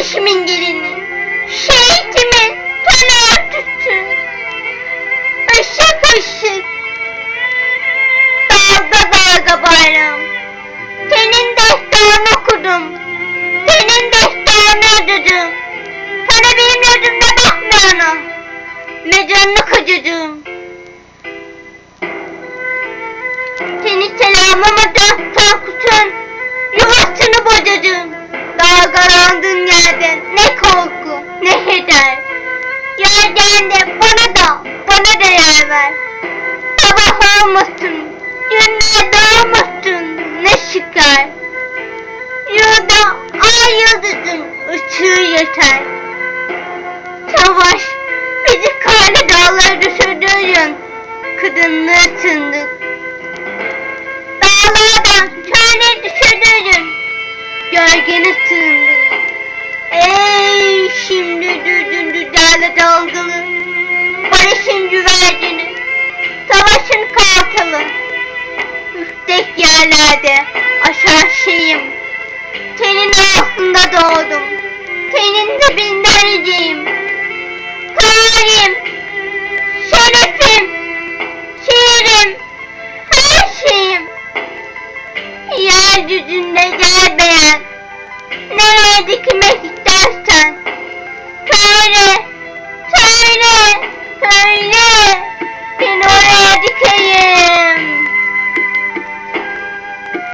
kardeşimin gelini, şehitimin tanığı tuttu. Işık ışık, dalga dalga bayrağım. Senin defterini okudum, senin defterini ödedim. Sana benim yüzümde bakmayana, ne canını heder. Yerden de bana da bana da yer ver. Sabah olmasın, günler doğmasın ne şeker. Yurda ay yıldızın ışığı yeter. Savaş bizi karlı dağlara düşürdüğün kadınlığı tındık. Dağlardan köle düşürdüğün gölgeni sığındık. Dalgalı, barışın güvercini, savaşın kartalı. Yüksek yerlerde aşağı şeyim, senin altında doğdum, senin de binlerciyim. Tarihim, şerefim, şiirim, her şeyim. Yeryüzünde gel dikmek